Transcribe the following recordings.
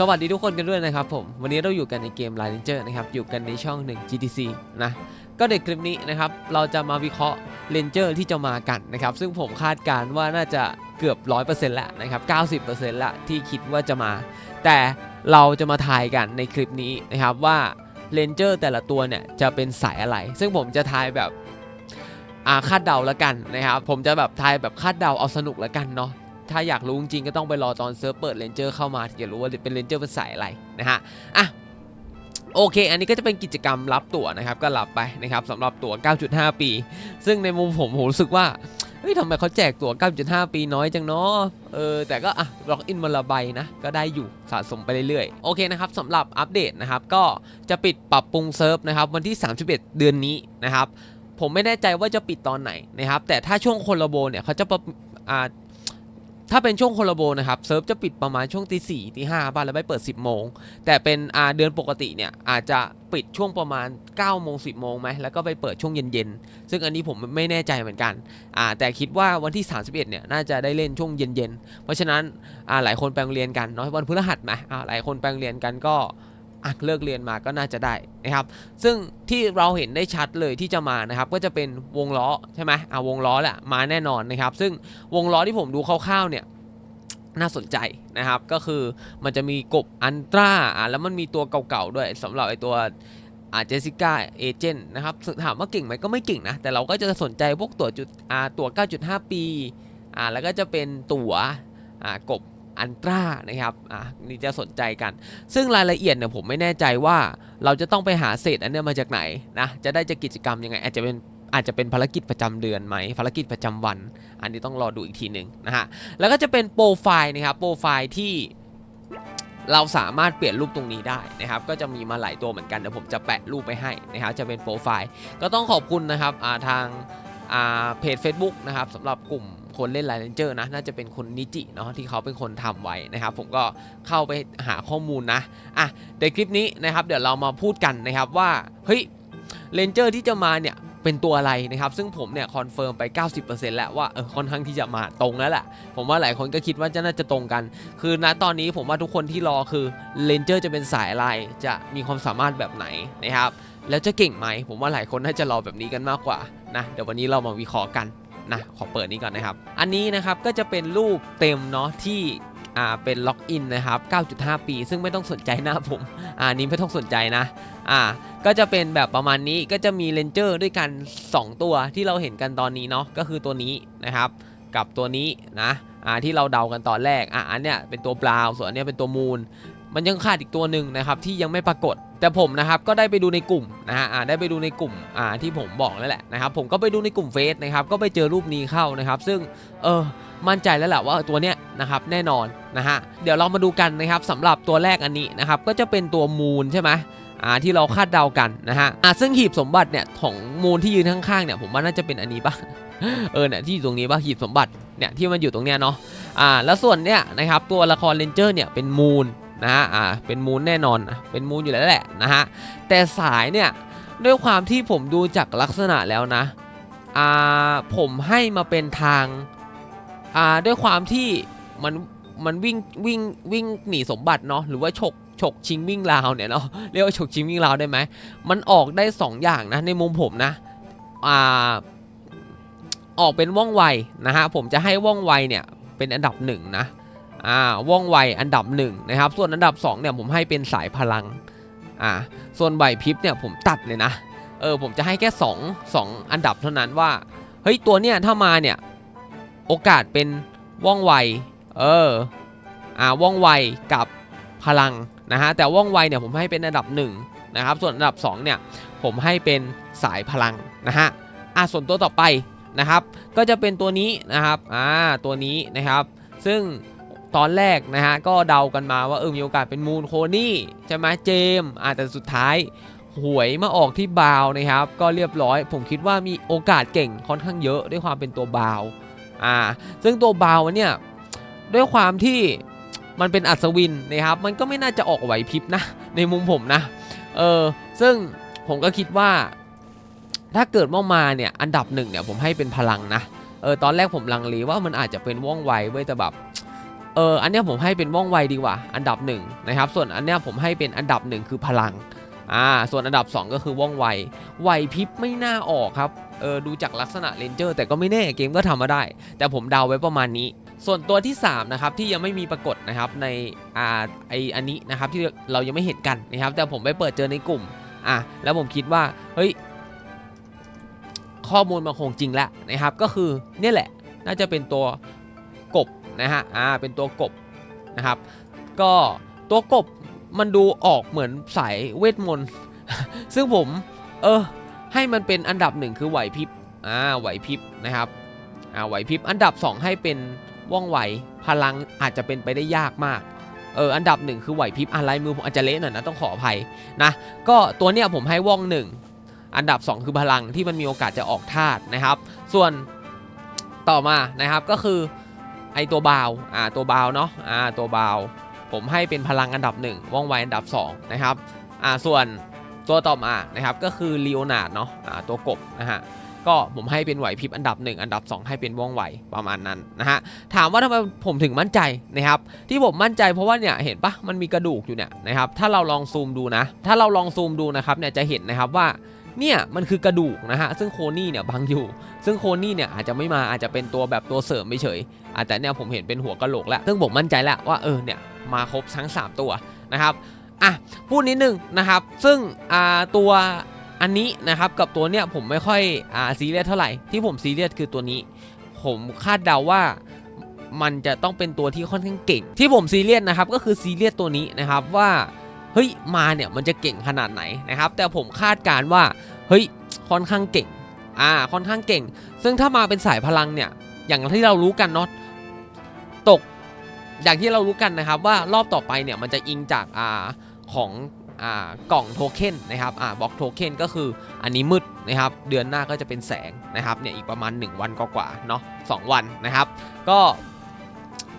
สวัสดีทุกคนกันด้วยนะครับผม วันนี้เราอยู่กันในเกม l ล n เ r นเจอร์นะครับ อยู่กันในช่องหนึ่ง GTC นะ ก็ในคลิปนี้นะครับ เราจะมาวิเคราะห์เลนเจอร์ที่จะมากันนะครับ ซึ่งผมคาดการณ์ว่าน่าจะเกือบ 100%แล้วนะครับ 90%ละที่คิดว่าจะมา แต่เราจะมาทายกันในคลิปนี้นะครับว่าเลนเจอร์แต่ละตัวเนี่ยจะเป็นสายอะไร ซึ่งผมจะทายแบบอาคาดเดาแล้วกันนะครับ ผมจะแบบทายแบบคาดเดาเอาสนุกแล้วกันเนาะ ถ้าอยากรู้จริงๆก็ต้องไปรอตอนเซิร์ฟเปิดเลนเจอร์เข้ามาถึงจะรู้ว่าเป็นเลนเจอร์เป็นสายอะไรนะฮะอะโอเค อันนี้ก็จะเป็นกิจกรรมรับตั๋วนะครับ ก็รับไปนะครับสำหรับตั๋ว 9.5 ปี ซึ่งในมุมผมผมรู้สึกว่า เฮ้ยทำไมเขาแจกตั๋ว 9.5 ปีน้อยจังเนาะ เออ แต่ก็อะล็อกอินมาละใบนะ ก็ได้อยู่สะสมไปเรื่อยๆ โอเคนะครับสำหรับอัปเดตนะครับ ก็จะปิดปรับปรุงเซิร์ฟนะครับ วันที่ 31 เดือนนี้นะครับ ผมไม่แน่ใจว่าจะปิดตอนไหนนะครับ แต่ถ้าช่วงโคลาโบเนี่ยเขาจะประอ่า ถ้าเป็นช่วงโคลาโบนะครับเซิร์ฟจะปิดประมาณช่วงตีสี่ตีห้าบ้านแล้วไปเปิด 10โมง แต่เป็นอาเดือนปกติเนี่ยอาจจะปิดช่วงประมาณ9โมงสิบโมงไหมแล้วก็ไปเปิดช่วงเย็นๆ ซึ่งอันนี้ผมไม่แน่ใจเหมือนกันแต่คิดว่าวันที่ 31เนี่ยน่าจะได้เล่นช่วงเย็นๆ เพราะฉะนั้นหลายคนแปลงเรียนกันเนาะวันพฤหัสไหมหลายคนแปลงเรียนกันก็ อะเลิกเรียนมาก็น่าจะได้นะครับ ซึ่งที่เราเห็นได้ชัดเลยที่จะมานะครับ ก็จะเป็นวงล้อใช่ไหมอ่าวงล้อแหละมาแน่นอนนะครับ ซึ่งวงล้อที่ผมดูคร่าวๆเนี่ยน่าสนใจนะครับ ก็คือมันจะมีกบอันตราอะแล้วมันมีตัวเก่าๆด้วยสำหรับไอตัวอ่าเจสิก้าเอเจนต์นะครับถามว่าเก่งไหมก็ไม่เก่งนะ แต่เราก็จะสนใจพวกตัวจุดอ่าตัว 9.5 ปีอ่าแล้วก็จะเป็นตัวอ่ากบ อันตรานะครับอ่านี่จะสนใจกัน ซึ่งรายละเอียดเนี่ยผมไม่แน่ใจว่าเราจะต้องไปหาเศษอันเนี้ยมาจากไหนนะจะได้จากกิจกรรมยังไง อาจจะเป็นอาจจะเป็นภารกิจประจำเดือนไหมภารกิจประจำวัน อันนี้ต้องรอดูอีกทีหนึ่งนะฮะแล้วก็จะเป็นโปรไฟล์นะครับโปรไฟล์ที่เราสามารถเปลี่ยนรูปตรงนี้ได้นะครับ ก็จะมีมาหลายตัวเหมือนกันเดี๋ยวผมจะแปะรูปไปให้นะครับ จะเป็นโปรไฟล์ ก็ต้องขอบคุณนะครับอ่าทางอ่าเพจ Facebook นะครับสำหรับกลุ่ม คนเล่นไลน์เลนเจอร์นะน่าจะเป็นคนนิจิเนาะที่เขาเป็นคนทำไว้นะครับ ผมก็เข้าไปหาข้อมูลนะอะในคลิปนี้นะครับ เดี๋ยวเรามาพูดกันนะครับว่าเฮ้ยเลนเจอร์ที่จะมาเนี่ยเป็นตัวอะไรนะครับ ซึ่งผมเนี่ยคอนเฟิร์มไป 90%แล้วว่าเออค่อนข้างที่จะมาตรงแล้วแหละผมว่าหลายคนก็คิดว่าจะน่าจะตรงกัน คือณตอนนี้ผมว่าทุกคนที่รอคือเลนเจอร์จะเป็นสายอะไรจะมีความสามารถแบบไหนนะครับ แล้วจะเก่งไหม ผมว่าหลายคนน่าจะรอแบบนี้กันมากกว่านะเดี๋ยววันนี้เรามาวิเคราะห์กัน นะขอเปิดนี้ก่อนนะครับ อันนี้นะครับก็จะเป็นรูปเต็มเนาะที่่าเป็นล็อกอินนะครับ 9.5 ปี ซึ่งไม่ต้องสนใจหน้าผม อ่านี้ไม่ต้องสนใจนะ อ่า ก็จะเป็นแบบประมาณนี้ ก็จะมีเลนเจอร์ด้วยกัน 2 ตัวที่เราเห็นกันตอนนี้เนาะ ก็คือตัวนี้นะครับ กับตัวนี้นะ อ่า ที่เราเดากันตอนแรก อะ อันเนี้ยเป็นตัวบราวส่วนอันเนี้ยเป็นตัวมูล มันยังขาดอีกตัวหนึ่งนะครับที่ยังไม่ปรากฏ แต่ผมนะครับก็ได้ไปดูในกลุ่มนะฮะได้ไปดูในกลุ่มอ่าที่ผมบอกแล้วแหละนะครับผมก็ไปดูในกลุ่มเฟซนะครับก็ไปเจอรูปนี้เข้านะครับ ซึ่งเออมั่นใจแล้วแหละว่าตัวเนี้ยนะครับแน่นอนนะฮะเดี๋ยวเรามาดูกันนะครับสำหรับตัวแรกอันนี้นะครับก็จะเป็นตัวมูลใช่ไหมอ่าที่เราคาดเดากันนะฮะอ่าซึ่งหีบสมบัติเนี่ยของมูลที่ยืนข้างๆเนี่ยผมว่าน่าจะเป็นอันนี้ปะเออเนี่ยที่อยู่ตรงนี้ปะหีบสมบัติเนี่ยที่มันอยู่ตรงเนี้ยเนาะอ่าแล้วส่วนเนี่ยนะครับตัวละครเลนเจอร์เนี่ยเป็นมูล นะฮะอ่าเป็นมูลแน่นอนเป็นมูลอยู่แล้วแหละนะฮะแต่สายเนี่ยด้วยความที่ผมดูจากลักษณะแล้วนะอ่าผมให้มาเป็นทางอ่าด้วยความที่มันมันวิ่งวิ่งวิ่งหนีสมบัติเนาะหรือว่าฉกฉกชิงวิ่งราวเนี่ยเนาะเรียกว่าฉกชิงวิ่งราวได้ไหมมันออกได้ 2 อย่างนะในมุมผมนะอ่าออกเป็นว่องไวนะฮะผมจะให้ว่องไวเนี่ยเป็นอันดับหนึ่งนะ อ่าว่องไวอันดับหนึ่งนะครับ ส่วนอันดับ2เนี่ยผมให้เป็นสายพลังอ่าส่วนไหวพริบเนี่ยผมตัดเลยนะเออผมจะให้แค่2 2อันดับเท่านั้นว่าเฮ้ยตัวเนี่ยถ้ามาเนี่ยโอกาสเป็นว่องไวเอออ่าว่องไวกับพลังนะฮะแต่ว่องไวเนี่ยผมให้เป็นอันดับหนึ่งนะครับส่วนอันดับสองเนี่ยผมให้เป็นสายพลังนะฮะอ่าส่วนตัวต่อไปนะครับ ก็จะเป็นตัวนี้นะครับอ่าตัวนี้นะครับ ซึ่ง ตอนแรกนะฮะก็เดากันมาว่าเออมีโอกาสเป็นมูนโคนี่ใช่ไหมเจมอาแต่สุดท้ายหหวยมาออกที่บาวนะครับ ก็เรียบร้อย ผมคิดว่ามีโอกาสเก่งค่อนข้างเยอะด้วยความเป็นตัวบาวอ่าซึ่งตัวบาวเนี่ยด้วยความที่มันเป็นอัศวินนะครับ มันก็ไม่น่าจะออกไหวพริบนะในมุมผมนะเออซึ่งผมก็คิดว่า ถ้าเกิดว่ามาเนี่ยอันดับหนึ่งเนี่ยผมให้เป็นพลังนะเออตอนแรกผมลังเลว่ามันอาจจะเป็นว่องไวเว้ยแต่แบบ เอออันนี้ผมให้เป็นว่องไวดีกว่า อันดับหนึ่งนะครับ ส่วนอันนี้ผมให้เป็นอันดับหนึ่งคือพลังอ่าส่วนอันดับ 2 ก็คือว่องไวไวพริบไม่น่าออกครับเออดูจากลักษณะเลนเจอร์แต่ก็ไม่แน่เกมก็ทำมาได้ แต่ผมเดาไว้ประมาณนี้ ส่วนตัวที่3นะครับที่ยังไม่มีปรากฏนะครับในอ่าไออันนี้นะครับที่เรายังไม่เห็นกันนะครับ แต่ผมไปเปิดเจอในกลุ่มอะแล้วผมคิดว่าเฮ้ยข้อมูลมันคงจริงแล้วนะครับ ก็คือเนี่ยแหละน่าจะเป็นตัว นะฮะอ่าเป็นตัวกบนะครับ ก็ตัวกบมันดูออกเหมือนสายเวทมนต์ซึ่งผมเออให้มันเป็นอันดับหนึ่งคือไหวพริบอ่าไหวพริบนะครับอ่าไหวพริบอันดับ 2 ให้เป็นว่องไวพลังอาจจะเป็นไปได้ยากมากเอออันดับหนึ่งคือไหวพริบอะไรมือผมอาจจะเละหน่อยนะต้องขออภัยนะก็ตัวเนี้ยผมให้ว่องหนึ่งอันดับ 2 คือพลังที่มันมีโอกาสจะออกธาตุนะครับ ส่วนต่อมานะครับก็คือ ไอตัวบาวอ่าตัวบาวเนาะอ่าตัวบาวผมให้เป็นพลังอันดับ 1 ว่องไวอันดับ 2 นะครับอ่าส่วนตัวต่อมานะครับก็คือลีโอนาร์ดเนาะอ่าตัวกบนะฮะก็ผมให้เป็นไหวพริบอันดับ 1 อันดับ 2 ให้เป็นว่องไวประมาณนั้นนะฮะถามว่าทำไมผมถึงมั่นใจนะครับที่ผมมั่นใจเพราะว่าเนี่ยเห็นปะมันมีกระดูกอยู่เนี่ยนะครับถ้าเราลองซูมดูนะ ถ้าเราลองซูมดูนะครับเนี่ยจะเห็นนะครับว่า เนี่ยมันคือกระดูกนะฮะซึ่งโคนี่เนี่ยบังอยู่ ซึ่งโคนี่เนี่ยอาจจะไม่มาอาจจะเป็นตัวแบบตัวเสริมเฉยอะแต่เนี่ยผมเห็นเป็นหัวกะโหลกแล้วซึ่งผมมั่นใจแล้วว่าเออเนี่ยมาครบทั้ง 3 ตัวนะครับอะพูดนิดนึงนะครับ ซึ่งอ่าตัวอันนี้นะครับกับตัวเนี่ยผมไม่ค่อยอ่าซีเรียสเท่าไหร่ที่ผมซีเรียสคือตัวนี้ ผมคาดเดาว่ามันจะต้องเป็นตัวที่ค่อนข้างเก่ง ที่ผมซีเรียสนะครับก็คือซีเรียสตัวนี้นะครับว่า เฮ้ยมาเนี่ยมันจะเก่งขนาดไหนนะครับ แต่ผมคาดการณ์ว่าเฮ้ยค่อนข้างเก่งอ่าค่อนข้างเก่ง ซึ่งถ้ามาเป็นสายพลังเนี่ยอย่างที่เรารู้กันเนาะตกอย่างที่เรารู้กันนะครับว่ารอบต่อไปเนี่ยมันจะอิงจากอ่าของอ่ากล่องโทเค็นนะครับอ่าบล็อกโทเค็นก็คืออันนี้มืดนะครับเดือนหน้าก็จะเป็นแสงนะครับเนี่ยอีกประมาณ 1 วันกว่าๆเนาะสองวันนะครับ ก็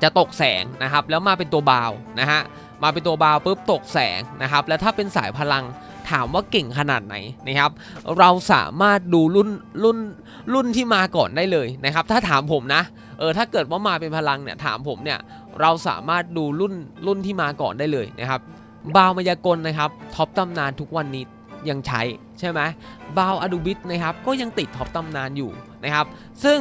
จะตกแสงนะครับแล้วมาเป็นตัวบาวนะฮะ มาเป็นตัวบาวปุ๊บตกแสงนะครับ แล้วถ้าเป็นสายพลังถามว่าเก่งขนาดไหนนะครับ เราสามารถดูรุ่นรุ่นรุ่นที่มาก่อนได้เลยนะครับ ถ้าถามผมนะเออถ้าเกิดว่ามาเป็นพลังเนี่ยถามผมเนี่ยเราสามารถดูรุ่นรุ่นที่มาก่อนได้เลยนะครับบาวมายากลนะครับท็อปตำนานทุกวันนี้ยังใช้ใช่ไหมบาวอดูบิทนะครับก็ยังติดท็อปตำนานอยู่นะครับ ซึ่ง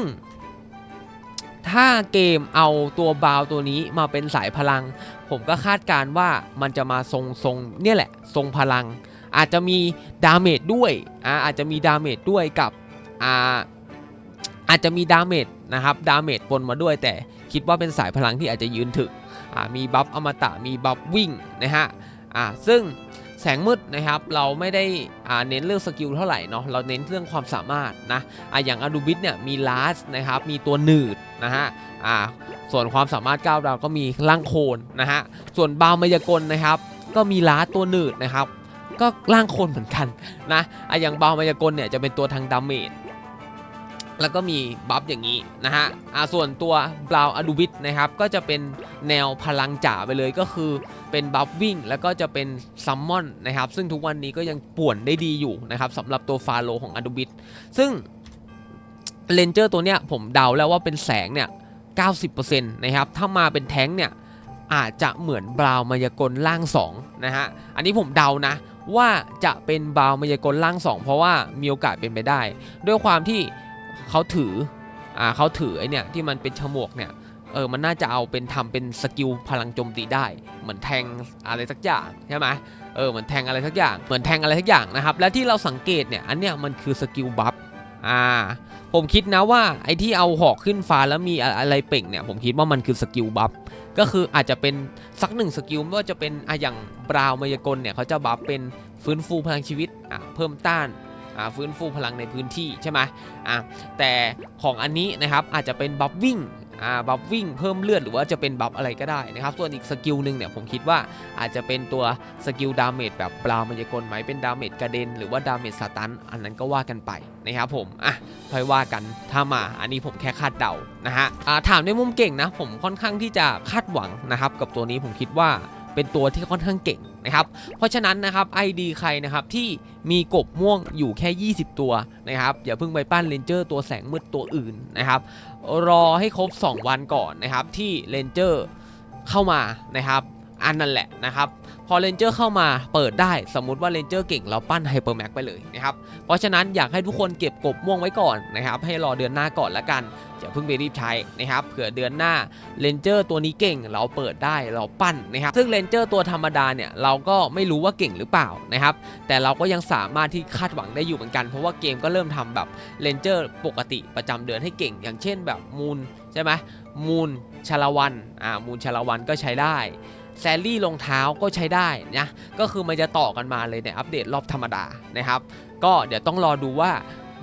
ถ้าเกมเอาตัวบาวตัวนี้มาเป็นสายพลัง ผมก็คาดการ์ว่ามันจะมาทรงทรงเนี่ยแหละ ทรงพลัง อาจจะมีดาเมจด้วยอ่าอาจจะมีดาเมจด้วยกับอ่าอาจจะมีดาเมจนะครับดาเมจปนมาด้วย แต่คิดว่าเป็นสายพลังที่อาจจะยืนถึกมีบัฟอมตะมีบัฟวิ่งนะฮะซึ่ง แสงมืดนะครับเราไม่ได้เน้นเรื่องสกิลเท่าไหร่เนาะเราเน้นเรื่องความสามารถนะอะอย่างอดูบิสเนี่ยมีลาสนะครับมีตัวหนืดนะฮะอ่าส่วนความสามารถก้าวดาวก็มีร่างโคนนะฮะส่วนบาวมายากลนะครับ ก็มีล้าตัวหนืดนะครับก็ร่างโคนเหมือนกันนะอะอย่างบาวมายากลเนี่ยจะเป็นตัวทางดาเมจ แล้วก็มีบัฟอย่างนี้นะฮะอ่าส่วนตัวบราวอดูบิทนะครับ ก็จะเป็นแนวพลังจ๋าไปเลยก็คือเป็นบัฟวิ่ง แล้วก็จะเป็นซัมมอนนะครับ ซึ่งทุกวันนี้ก็ยังป่วนได้ดีอยู่นะครับสำหรับตัวฟาโลของอดูบิทซึ่งเลนเจอร์ตัวเนี้ยผมเดาแล้วว่าเป็นแสงเนี่ย 90%นะครับ ถ้ามาเป็นแท้งเนี่ยอาจจะเหมือนบราวมายากลล่าง2นะฮะ อันนี้ผมเดานะว่าจะเป็นบราวมายากลล่าง 2 เพราะว่ามีโอกาสเป็นไปได้ ด้วยความที่ เขาถืออ่าเขาถือไอเนี่ยที่มันเป็นฉมวกเนี่ยเออมันน่าจะเอาเป็นทำเป็นสกิลพลังโจมตีได้ เหมือนแทงอะไรสักอย่างใช่ไหมเออเหมือนแทงอะไรสักอย่างเหมือนแทงอะไรสักอย่างนะครับและที่เราสังเกตเนี่ยอันเนี้ยมันคือสกิลบัฟอ่าผมคิดนะว่าไอ้ที่เอาหอกขึ้นฟ้าแล้วมีอะไรเป่งเนี่ยผมคิดว่ามันคือสกิลบัฟก็คืออาจจะเป็นสักหนึ่งสกิลไม่ว่าจะเป็นอะอย่างบราวมายากลเนี่ยเขาจะบัฟเป็นฟื้นฟูพลังชีวิตอะเพิ่มต้าน ฟื้นฟูพลังในพื้นที่ใช่ไหมอะแต่ของอันนี้นะครับอาจจะเป็นบัฟวิ่งอ่าบัฟวิ่งเพิ่มเลือดหรือว่าจะเป็นบัฟอะไรก็ได้นะครับ ส่วนอีกสกิลหนึ่งเนี่ยผมคิดว่าอาจจะเป็นตัวสกิลดาเมจแบบปลามายากลไหมเป็นดาเมจกระเด็นหรือว่าดาเมจสตันอันนั้นก็ว่ากันไปนะครับผมอะค่อยว่ากันถ้ามาอันนี้ผมแค่คาดเดานะฮะอ่าถามในมุมเก่งนะผมค่อนข้างที่จะคาดหวังนะครับกับตัวนี้ผมคิดว่า เป็นตัวที่ค่อนข้างเก่งนะครับ เพราะฉะนั้นนะครับ ID ใครนะครับที่มีกบม่วงอยู่แค่ 20 ตัวนะครับอย่าเพิ่งไปปั้นเลนเจอร์ตัวแสงมืดตัวอื่นนะครับ รอให้ครบ 2 วันก่อนนะครับที่เลนเจอร์เข้ามานะครับ อันนั่นแหละนะครับพอเลนเจอร์เข้ามาเปิดได้สมมุติว่าเลนเจอร์เก่งเราปั้นไฮเปอร์แม็กไปเลยนะครับเพราะฉะนั้นอยากให้ทุกคนเก็บกบม่วงไว้ก่อนนะครับให้รอเดือนหน้าก่อนละกันอย่าเพิ่งไปรีบใช้นะครับเผื่อเดือนหน้าเลนเจอร์ตัวนี้เก่งเราเปิดได้เราปั้นนะครับซึ่งเลนเจอร์ตัวธรรมดาเนี่ยเราก็ไม่รู้ว่าเก่งหรือเปล่านะครับแต่เราก็ยังสามารถที่คาดหวังได้อยู่เหมือนกัน เพราะว่าเกมก็เริ่มทำแบบเลนเจอร์ปกติประจำเดือนให้เก่ง อย่างเช่นแบบมูนใช่ไหมมูนชาละวันอ่ามูนชาละวันก็ใช้ได้ แซลลี่รองเท้าก็ใช้ได้นะ ก็คือมันจะต่อกันมาเลยในอัปเดตรอบธรรมดานะครับ ก็เดี๋ยวต้องรอดูว่า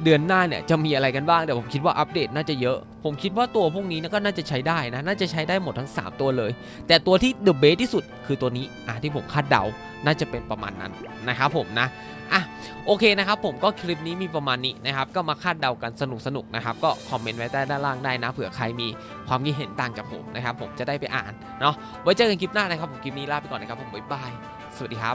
เดือนหน้าเนี่ยจะมีอะไรกันบ้าง เดี๋ยวผมคิดว่าอัปเดตน่าจะเยอะ ผมคิดว่าตัวพวกนี้ก็น่าจะใช้ได้นะ น่าจะใช้ได้หมดทั้ง 3 ตัวเลย แต่ตัวที่เดอะเบสที่สุดคือตัวนี้อะที่ผมคาดเดา น่าจะเป็นประมาณนั้นนะครับผมนะอะโอเคนะครับผมก็คลิปนี้มีประมาณนี้นะครับก็มาคาดเดากันสนุกสนุกนะครับก็คอมเมนต์ไว้ใต้ด้านล่างได้นะเผื่อใครมีความคิดเห็นต่างจากผมนะครับผมจะได้ไปอ่านเนาะไว้เจอกันคลิปหน้านะครับผมคลิปนี้ลาไปก่อนนะครับผมบ๊ายบายสวัสดีครับ